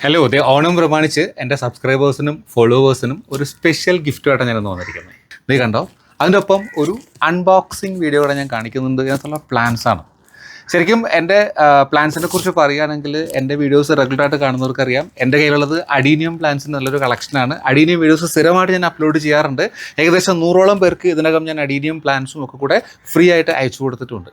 Hello ദേ ഓണം പ്രമാണിച്ച് എന്റെ സബ്സ്ക്രൈബേഴ്സിനും ഫോളോവേഴ്സിനും ഒരു സ്പെഷ്യൽ ഗിഫ്റ്റുമായിട്ടാണ് ഞാൻ വന്നിരിക്കുന്നത്. നീ കണ്ടോ? അതിന്റെ ഒപ്പം ഒരു അൺബോക്സിങ് വീഡിയോ കൂടെ ഞാൻ കാണിക്കുന്നുണ്ട് എന്നുള്ള പ്ലാൻസ് ആണ്. ശരിക്കും എന്റെ പ്ലാൻസിനെ കുറിച്ച് പറയുകയാണെങ്കിൽ എന്റെ വീഡിയോസ് റെഗുലറായിട്ട് കാണുന്നവർക്കറിയാം. എന്റെ കയ്യിലുള്ളത് അഡീനിയം പ്ലാൻസിന്റെ നല്ലൊരു കളക്ഷനാണ് അഡീനിയം വീഡിയോസ് സ്ഥിരമായിട്ട് ഞാൻ അപ്ലോഡ് ചെയ്യാറുണ്ട്. ഏകദേശം നൂറോളം പേർക്ക് ഇതിനകം ഞാൻ അഡീനിയം പ്ലാൻസും ഒക്കെ കൂടെ ഫ്രീ ആയിട്ട് അയച്ചു കൊടുത്തിട്ടുണ്ട്.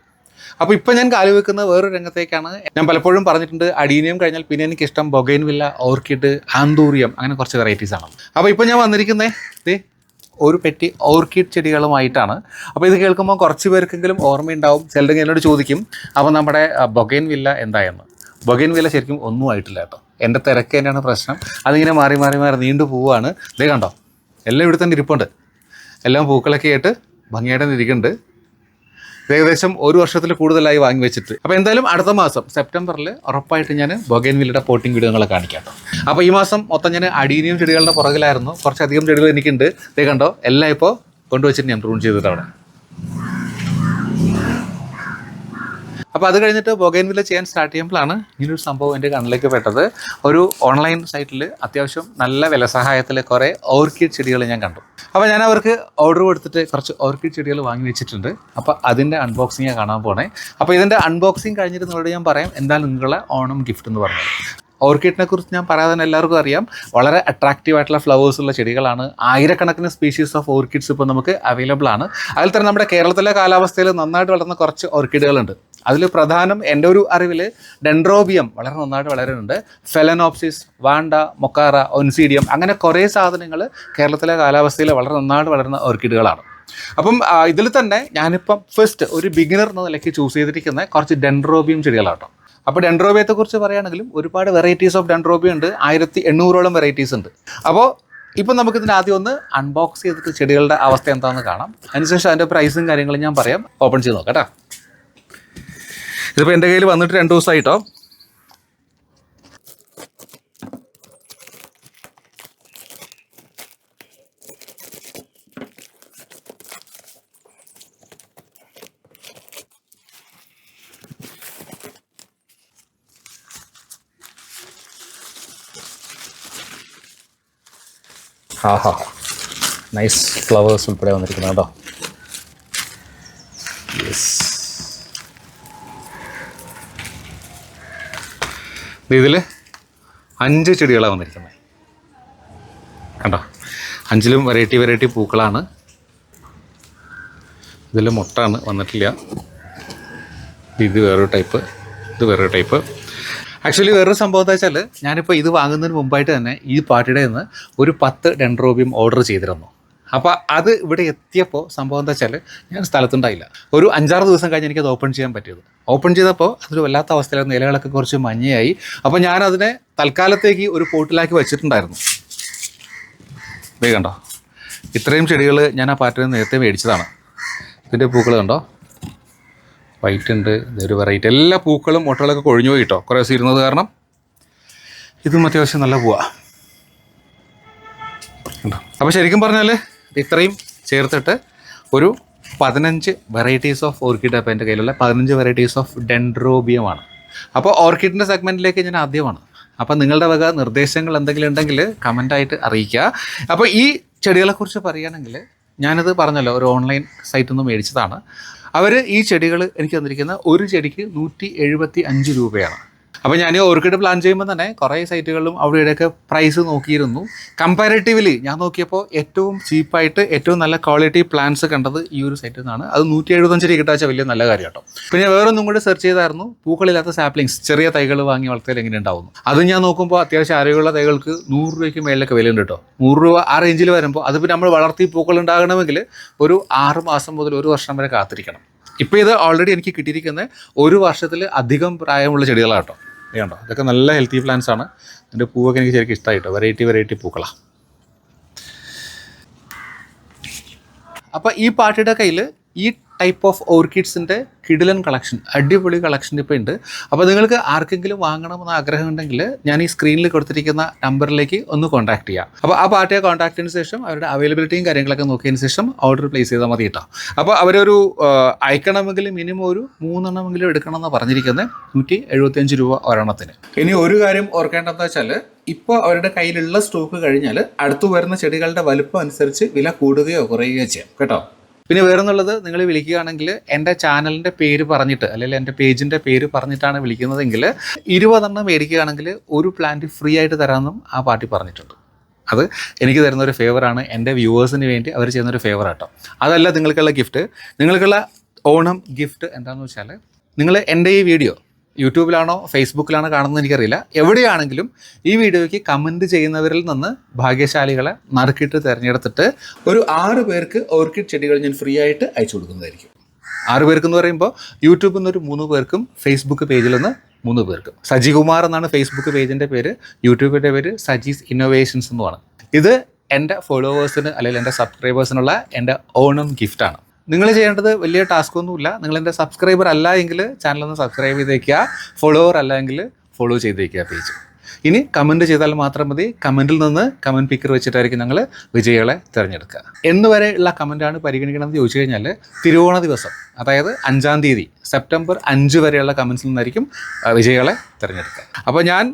അപ്പോൾ ഇപ്പം ഞാൻ കാലുവെക്കുന്ന വേറൊരു രംഗത്തേക്കാണ്. ഞാൻ പലപ്പോഴും പറഞ്ഞിട്ടുണ്ട് അടീനിയം കഴിഞ്ഞാൽ പിന്നെ എനിക്ക് ഇഷ്ടം ബൊഗൈൻ വില്ല ഓർക്കിഡ് ആന്തൂറിയം അങ്ങനെ കുറച്ച് വെറൈറ്റീസ് ആണ്. അപ്പോൾ ഇപ്പം ഞാൻ വന്നിരിക്കുന്നത് ഒരു പെട്ടി ഓർക്കിഡ് ചെടികളുമായിട്ടാണ്. അപ്പോൾ ഇത് കേൾക്കുമ്പോൾ കുറച്ച് പേർക്കെങ്കിലും ഓർമ്മയുണ്ടാവും. ചിലരെങ്കിലും എന്നോട് ചോദിക്കും അപ്പോൾ നമ്മുടെ ബൊഗൈൻ വില്ല എന്തായെന്ന്? ബൊഗൈൻ വില്ല ശരിക്കും ഒന്നും ആയിട്ടില്ല കേട്ടോ. എന്റെ തിരക്ക് തന്നെയാണ് പ്രശ്നം. അതിങ്ങനെ മാറി മാറി മാറി നീണ്ടു പോവുകയാണ് ഇതേ കണ്ടോ? എല്ലാം ഇവിടെ തന്നെ ഇരിപ്പുണ്ട്. എല്ലാം പൂക്കളൊക്കെ ആയിട്ട് ഭംഗിയായിട്ട് ഇരിക്കുന്നുണ്ട്. ഏകദേശം ഒരു വർഷത്തിൽ കൂടുതലായി വാങ്ങി വെച്ചിട്ട്. അപ്പോൾ എന്തായാലും അടുത്ത മാസം സെപ്റ്റംബറിൽ ഉറപ്പായിട്ട് ഞാൻ ബൊഗേൻ വില്ലയുടെ പോട്ടിംഗ് വീഡിയോ കാണിക്കാം അപ്പോൾ ഈ മാസം മൊത്തം ഞാൻ അടീനിയം ചെടികളുടെ പുറകിലായിരുന്നു. കുറച്ചധികം ചെടികൾ എനിക്കുണ്ട്. ഇതേ കണ്ടോ എല്ലാം ഇപ്പോൾ കൊണ്ടുവച്ചിട്ട് ഞാൻ പ്രൂൺ ചെയ്തിട്ട് അവിടെ അപ്പോൾ അത് കഴിഞ്ഞിട്ട് ബൊഗൈൻ വില്ല ചെയ്യാൻ സ്റ്റാർട്ട് ചെയ്യുമ്പോഴാണ് ഇങ്ങനൊരു സംഭവം എന്റെ കണ്ണിലേക്ക് പെട്ടത്. ഒരു ഓൺലൈൻ സൈറ്റിൽ അത്യാവശ്യം നല്ല വില സഹായത്തിൽ കുറേ ഓർക്കിഡ് ചെടികൾ ഞാൻ കണ്ടു. അപ്പോൾ ഞാൻ അവർക്ക് ഓർഡർ കൊടുത്തിട്ട് കുറച്ച് ഓർക്കിഡ് ചെടികൾ വാങ്ങി വെച്ചിട്ടുണ്ട്. അപ്പോൾ അതിന്റെ അൺബോക്സിങ് കാണാൻ പോണേ. അപ്പോൾ ഇതിന്റെ അൺബോക്സിങ് കഴിഞ്ഞിട്ട് നിങ്ങളോട് ഞാൻ പറയാം എന്താണ് നിങ്ങളുടെ ഓണം ഗിഫ്റ്റ് എന്ന് പറഞ്ഞത്. ഓർക്കിഡിനെ കുറിച്ച് ഞാൻ പറയാതെ തന്നെ എല്ലാവർക്കും അറിയാം. വളരെ അട്രാക്റ്റീവ് ആയിട്ടുള്ള ഫ്ലവേഴ്സ് ഉള്ള ചെടികളാണ്. ആയിരക്കണക്കിന് സ്പീഷീസ് ഓഫ് ഓർക്കിഡ്സ് ഇപ്പോൾ നമുക്ക് അവൈലബിൾ ആണ്. അതിൽ തന്നെ നമ്മുടെ കേരളത്തിലെ കാലാവസ്ഥയിൽ നന്നായിട്ട് വളർന്ന കുറച്ച് ഓർക്കിഡുകളുണ്ട് അതിൽ പ്രധാനം എന്റെ ഒരു അറിവിൽ ഡെൻഡ്രോബിയം വളരെ നന്നായിട്ട് വളരുന്നുണ്ട്. ഫെലനോപ്സിസ് വാണ്ട മൊക്കാറ ഒൻസീഡിയം അങ്ങനെ കുറേ സാധനങ്ങൾ കേരളത്തിലെ കാലാവസ്ഥയിൽ വളരെ നന്നായിട്ട് വളരുന്ന ഓർക്കിഡുകളാണ്. അപ്പം ഇതിൽ തന്നെ ഞാനിപ്പം ഫസ്റ്റ് ഒരു ബിഗിനർ എന്ന നിലയ്ക്ക് ചൂസ് ചെയ്തിരിക്കുന്ന കുറച്ച് ഡെൻഡ്രോബിയം ചെടികളാട്ടോ. അപ്പോൾ ഡെൻഡ്രോബിയത്തെ കുറിച്ച് പറയുകയാണെങ്കിലും ഒരുപാട് വെറൈറ്റീസ് ഓഫ് ഡെൻഡ്രോബിയം ഉണ്ട്. ആയിരത്തി എണ്ണൂറോളം വെറൈറ്റീസ് ഉണ്ട്. അപ്പോൾ ഇപ്പം നമുക്കിതിന് ആദ്യം ഒന്ന് അൺബോക്സ് ചെയ്തിട്ട് ചെടികളുടെ അവസ്ഥ എന്താണെന്ന് കാണാം. അതിനുശേഷം അതിന്റെ പ്രൈസും കാര്യങ്ങളും ഞാൻ പറയാം. ഓപ്പൺ ചെയ്ത് നോക്കാം കേട്ടോ. ഇതിപ്പോൾ എന്റെ കയ്യിൽ വന്നിട്ട് രണ്ട് ദിവസമായിട്ടോ? ആഹാ. നൈസ് ഫ്ലവേഴ്സ് ഉൾപ്പെടെ വന്നിരിക്കുന്നു കേട്ടോ. യെസ് ഇതിൽ അഞ്ച് ചെടികളാണ് വന്നിരിക്കുന്നത്. കണ്ടോ? അഞ്ചിലും വെറൈറ്റി വെറൈറ്റി പൂക്കളാണ്. ഇതിൽ മുട്ടാണ് വന്നിട്ടില്ല. ഇത് വേറൊരു ടൈപ്പ് ഇത് വേറൊരു ടൈപ്പ് ആക്ച്വലി വേറൊരു സംഭവം എന്താ വെച്ചാൽ ഞാനിപ്പോൾ ഇത് വാങ്ങുന്നതിന് മുമ്പായിട്ട് തന്നെ ഈ പാർട്ടിയുടെ നിന്ന് ഒരു പത്ത് ഡെൻഡ്രോബിയം ഓർഡർ ചെയ്തിരുന്നു. അപ്പോൾ അത് ഇവിടെ എത്തിയപ്പോൾ സംഭവം എന്താ വെച്ചാൽ ഞാൻ സ്ഥലത്തുണ്ടായില്ല. ഒരു അഞ്ചാറ് ദിവസം കഴിഞ്ഞ് എനിക്കത് ഓപ്പൺ ചെയ്യാൻ പറ്റിയത്. ഓപ്പൺ ചെയ്തപ്പോൾ അതൊരു വല്ലാത്ത അവസ്ഥയിലായിരുന്നു ഇലകളൊക്കെ കുറച്ച് മഞ്ഞയായി. അപ്പോൾ ഞാനതിനെ തൽക്കാലത്തേക്ക് ഒരു പോട്ടിലാക്കി വെച്ചിട്ടുണ്ടായിരുന്നു. വേഗണ്ടോ കണ്ടോ? ഇത്രയും ചെടികൾ ഞാൻ ആ പാറ്റിൽ നിന്ന് നേരത്തെ മേടിച്ചതാണ്. ഇതിന്റെ പൂക്കൾ കണ്ടോ? വൈറ്റ് ഉണ്ട് ഇതൊരു വെറൈറ്റി എല്ലാ പൂക്കളും മുട്ടകളൊക്കെ കൊഴിഞ്ഞു പോയി കേട്ടോ. കുറേ ദിവസം ഇരുന്നത് കാരണം. ഇതും അത്യാവശ്യം നല്ല പൂവാണ് അപ്പോൾ ശരിക്കും പറഞ്ഞാൽ ഇത്രയും ചേർത്തിട്ട് ഒരു പതിനഞ്ച് വെറൈറ്റീസ് ഓഫ് ഓർക്കിഡ് അപ്പോൾ എന്റെ കയ്യിലുള്ള പതിനഞ്ച് വെറൈറ്റീസ് ഓഫ് ഡെൻഡ്രോബിയമാണ് അപ്പോൾ ഓർക്കിഡിന്റെ സെഗ്മെന്റിലേക്ക് ഞാൻ ആദ്യമാണ്. അപ്പോൾ നിങ്ങളുടെ വക നിർദ്ദേശങ്ങൾ എന്തെങ്കിലും ഉണ്ടെങ്കിൽ കമന്റായിട്ട് അറിയിക്കുക. അപ്പോൾ ഈ ചെടികളെക്കുറിച്ച് പറയുകയാണെങ്കിൽ ഞാനത് പറഞ്ഞല്ലോ ഒരു ഓൺലൈൻ സൈറ്റിൽ നിന്ന് മേടിച്ചതാണ്. അവർ ഈ ചെടികൾ എനിക്ക് തന്നിരിക്കുന്ന ഒരു ചെടിക്ക് നൂറ്റി എഴുപത്തി അഞ്ച് രൂപയാണ്. അപ്പോൾ ഞാൻ ഓർക്കിഡ് പ്ലാൻ ചെയ്യുമ്പോൾ തന്നെ കുറേ സൈറ്റുകളിലും അവിടെ പ്രൈസ് നോക്കിയിരുന്നു. കമ്പാരിറ്റീവ്ലി ഞാൻ നോക്കിയപ്പോൾ ഏറ്റവും ചീപ്പായിട്ട് ഏറ്റവും നല്ല ക്വാളിറ്റി പ്ലാൻസ് കണ്ടത് ഈ ഒരു സൈറ്റിൽ നിന്നാണ് അത് നൂറ്റി എഴുപത്തഞ്ച് രൂപ കിട്ടാച്ച വലിയ നല്ല കാര്യം കേട്ടോ പിന്നെ വേറൊന്നും കൂടി സെർച്ച് ചെയ്തായിരുന്നു പൂക്കളില്ലാത്ത സാപ്ലിങ്സ് ചെറിയ തൈകൾ വാങ്ങി വളർത്തിയാൽ എങ്ങനെ ഉണ്ടാവുന്നു. അത് ഞാൻ നോക്കുമ്പോൾ അത്യാവശ്യം ആരോഗ്യമുള്ള തൈകൾക്ക് നൂറ് രൂപയ്ക്ക് മേളിലൊക്കെ വിലയുണ്ട് കേട്ടോ നൂറ് രൂപ ആ റേഞ്ചിൽ വരുമ്പോൾ അത് പിന്നെ നമ്മൾ വളർത്തി പൂക്കൾ ഉണ്ടാകണമെങ്കിൽ ഒരു ആറ് മാസം മുതൽ ഒരു വർഷം വരെ കാത്തിരിക്കണം. ഇപ്പോൾ ഇത് ഓൾറെഡി എനിക്ക് കിട്ടിയിരിക്കുന്ന ഒരു വർഷത്തിൽ അധികം പ്രായമുള്ള ചെടികളാണ് കേട്ടോ ഇത് ഇതൊക്കെ നല്ല ഹെൽത്തി പ്ലാന്റ്സ് ആണ്. എന്റെ പൂവൊക്കെ എനിക്ക് ശരിക്കും ഇഷ്ടമായിട്ടോ വെറൈറ്റി വെറൈറ്റി പൂക്കളാണ് അപ്പോൾ ഈ പാട്ടിയുടെ കയ്യിൽ ഈ ടൈപ്പ് ഓഫ് ഓർക്കിഡ്സിന്റെ കിടിലൻ കളക്ഷൻ അടിപൊളി കളക്ഷൻ ഇപ്പോൾ ഉണ്ട്. അപ്പോൾ നിങ്ങൾക്ക് ആർക്കെങ്കിലും വാങ്ങണമെന്ന് ആഗ്രഹം ഉണ്ടെങ്കിൽ ഞാൻ ഈ സ്ക്രീനിൽ കൊടുത്തിരിക്കുന്ന നമ്പറിലേക്ക് ഒന്ന് കോൺടാക്ട് ചെയ്യാം. അപ്പോൾ ആ പാർട്ടിയെ കോൺടാക്ട് ചെയ്തതിന് ശേഷം അവരുടെ അവൈലബിലിറ്റിയും കാര്യങ്ങളൊക്കെ നോക്കിയതിന് ശേഷം ഓർഡർ പ്ലേസ് ചെയ്താൽ മതി കേട്ടോ. അപ്പോൾ അവരൊരു അയക്കണമെങ്കിൽ മിനിമം ഒരു മൂന്നെണ്ണമെങ്കിലും എടുക്കണം എന്ന് പറഞ്ഞിരിക്കുന്നത്. നൂറ്റി എഴുപത്തിയഞ്ച് രൂപ ഒരെണ്ണത്തിന്. ഇനി ഒരു കാര്യം ഓർക്കേണ്ടതെന്ന് വെച്ചാൽ ഇപ്പോൾ അവരുടെ കയ്യിലുള്ള സ്റ്റോക്ക് കഴിഞ്ഞാൽ അടുത്തു വരുന്ന ചെടികളുടെ വലുപ്പം അനുസരിച്ച് വില കൂടുകയോ കുറയുകയോ ചെയ്യാം. കേട്ടോ? പിന്നെ വേറൊന്നുള്ളത് നിങ്ങൾ വിളിക്കുകയാണെങ്കിൽ എന്റെ ചാനലിന്റെ പേര് പറഞ്ഞിട്ട് അല്ലെങ്കിൽ എന്റെ പേജിന്റെ പേര് പറഞ്ഞിട്ടാണ് വിളിക്കുന്നതെങ്കിൽ ഇരുപതെണ്ണം മേടിക്കുകയാണെങ്കിൽ ഒരു പ്ലാന്റ് ഫ്രീ ആയിട്ട് തരാമെന്നും ആ പാർട്ടി പറഞ്ഞിട്ടുണ്ട്. അത് എനിക്ക് തരുന്ന ഒരു ഫേവറാണ്. എന്റെ വ്യൂവേഴ്സിന് വേണ്ടി അവർ ചെയ്യുന്ന ഒരു ഫേവർ ആട്ടോ അതല്ല നിങ്ങൾക്കുള്ള ഗിഫ്റ്റ്. നിങ്ങൾക്കുള്ള ഓണം ഗിഫ്റ്റ് എന്താണെന്ന് വെച്ചാൽ നിങ്ങൾ എന്റെ ഈ വീഡിയോ യൂട്യൂബിലാണോ ഫേസ്ബുക്കിലാണോ കാണുന്നത് എനിക്കറിയില്ല. എവിടെയാണെങ്കിലും ഈ വീഡിയോയ്ക്ക് കമന്റ് ചെയ്യുന്നവരിൽ നിന്ന് ഭാഗ്യശാലികളെ നറുക്കിട്ട് തിരഞ്ഞെടുത്തിട്ട് ഒരു ആറ് പേർക്ക് ഓർക്കിഡ് ചെടികൾ ഞാൻ ഫ്രീ ആയിട്ട് അയച്ചു കൊടുക്കുന്നതായിരിക്കും. ആറ് പേർക്ക് എന്ന് പറയുമ്പോൾ യൂട്യൂബിൽ നിന്ന് ഒരു മൂന്ന് പേർക്കും ഫേസ്ബുക്ക് പേജിൽ നിന്ന് മൂന്ന് പേർക്കും. സജികുമാർ എന്നാണ് ഫേസ്ബുക്ക് പേജിന്റെ പേര് യൂട്യൂബിന്റെ പേര് സജീസ് ഇന്നോവേഷൻസ് എന്നുമാണ്. ഇത് എന്റെ ഫോളോവേഴ്സിന് അല്ലെങ്കിൽ എന്റെ സബ്സ്ക്രൈബേഴ്സിനുള്ള എന്റെ ഓണം ഗിഫ്റ്റാണ്. നിങ്ങൾ ചെയ്യേണ്ടത് വലിയ ടാസ്ക് ഒന്നുമില്ല. നിങ്ങൾ എന്റെ സബ്സ്ക്രൈബർ അല്ല എങ്കിൽ ചാനലൊന്ന് സബ്സ്ക്രൈബ് ചെയ്തേക്കുക. ഫോളോവർ അല്ല എങ്കിൽ ഫോളോ ചെയ്തേക്കുക പേജ് ഇനി കമന്റ് ചെയ്താൽ മാത്രം മതി. കമന്റിൽ നിന്ന് കമന്റ് പിക്കർ വെച്ചിട്ടായിരിക്കും ഞങ്ങൾ വിജയികളെ തിരഞ്ഞെടുക്കുക. എന്ന് ഉള്ള കമന്റാണ് പരിഗണിക്കണമെന്ന് ചോദിച്ചു കഴിഞ്ഞാൽ തിരുവോണ ദിവസം അതായത് അഞ്ചാം തീയതി സെപ്റ്റംബർ അഞ്ച് വരെയുള്ള കമൻസിൽ നിന്നായിരിക്കും വിജയികളെ തിരഞ്ഞെടുക്കുക. അപ്പോൾ ഞാൻ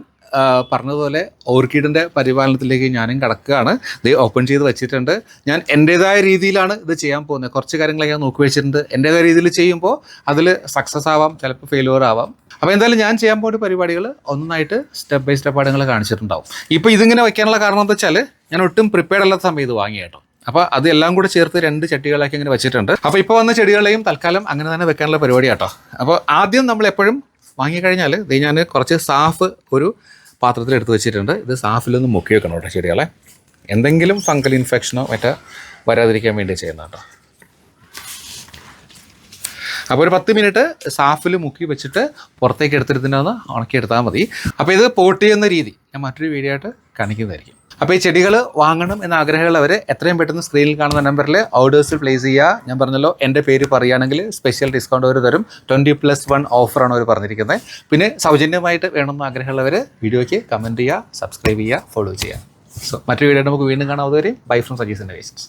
പറഞ്ഞതുപോലെ ഓർക്കിഡിന്റെ പരിപാലനത്തിലേക്ക് ഞാനും കടക്കുകയാണ്. ഇത് ഓപ്പൺ ചെയ്ത് വെച്ചിട്ടുണ്ട്. ഞാൻ എന്റേതായ രീതിയിലാണ് ഇത് ചെയ്യാൻ പോകുന്നത്. കുറച്ച് കാര്യങ്ങളെ ഞാൻ നോക്കി വെച്ചിട്ടുണ്ട്. എന്റേതായ രീതിയിൽ ചെയ്യുമ്പോൾ അതിൽ സക്സസ് ആവാം ചിലപ്പോൾ ഫെയിലുവർ ആവാം. അപ്പോൾ എന്തായാലും ഞാൻ ചെയ്യാൻ പോകുന്ന പരിപാടികൾ ഒന്നായിട്ട് സ്റ്റെപ്പ് ബൈ സ്റ്റെപ്പ് ആയിട്ട് കാണിച്ചിട്ടുണ്ടാവും. ഇപ്പോൾ ഇതിങ്ങനെ വയ്ക്കാനുള്ള കാരണം എന്താ വെച്ചാൽ ഞാൻ ഒട്ടും പ്രിപ്പയർഡ് അല്ലാത്ത സമയം ഇത് വാങ്ങി കേട്ടോ. അപ്പോൾ അത് എല്ലാം കൂടെ ചേർത്ത് രണ്ട് ചട്ടികളാക്കി ഇങ്ങനെ വെച്ചിട്ടുണ്ട്. അപ്പോൾ ഇപ്പോൾ വന്ന ചെടികളെയും തൽക്കാലം അങ്ങനെ തന്നെ വെക്കാനുള്ള പരിപാടി കേട്ടോ അപ്പോൾ ആദ്യം നമ്മൾ എപ്പോഴും വാങ്ങിക്കഴിഞ്ഞാൽ ഇത് ഞാൻ കുറച്ച് സാഫ് ഒരു പാത്രത്തിൽ എടുത്ത് വെച്ചിട്ടുണ്ട്. ഇത് സാഫിലൊന്ന് മുക്കി വെക്കണം കേട്ടോ ചെടികളെ. എന്തെങ്കിലും ഫംഗൽ ഇൻഫെക്ഷനോ മറ്റോ വരാതിരിക്കാൻ വേണ്ടി ചെയ്യുന്ന കേട്ടോ. അപ്പോൾ ഒരു പത്ത് മിനിറ്റ് സാഫിൽ മുക്കി വെച്ചിട്ട് പുറത്തേക്ക് എടുത്തിരുത്തിനൊന്ന് ഉണക്കിയെടുത്താൽ മതി. അപ്പോൾ ഇത് പോട്ട് ചെയ്യുന്ന രീതി. ഞാൻ മറ്റൊരു വീഡിയോ ആയിട്ട് കാണിക്കുന്നതായിരിക്കും. അപ്പോൾ ഈ ചെടികൾ വാങ്ങണം എന്ന ആഗ്രഹമുള്ളവർ എത്രയും പെട്ടെന്ന് സ്ക്രീനിൽ കാണുന്ന നമ്പറിൽ ഓർഡേഴ്സ് പ്ലേസ് ചെയ്യുക. ഞാൻ പറഞ്ഞല്ലോ എന്റെ പേര് പറയുകയാണെങ്കിൽ സ്പെഷ്യൽ ഡിസ്കൗണ്ട് അവർ തരും. ട്വന്റി പ്ലസ് വൺ ഓഫറാണ് അവർ പറഞ്ഞിരിക്കുന്നത്. പിന്നെ സൗജന്യമായിട്ട് വേണമെന്ന് ആഗ്രഹമുള്ളവർ വീഡിയോയ്ക്ക് കമന്റ് ചെയ്യുക സബ്സ്ക്രൈബ് ചെയ്യുക ഫോളോ ചെയ്യുക. സോ മറ്റൊരു വീഡിയോ നമുക്ക് വീണ്ടും കാണാവുന്നവരെ ബൈ ഫ്രം സജീസിന്റെ വേസ്റ്റ്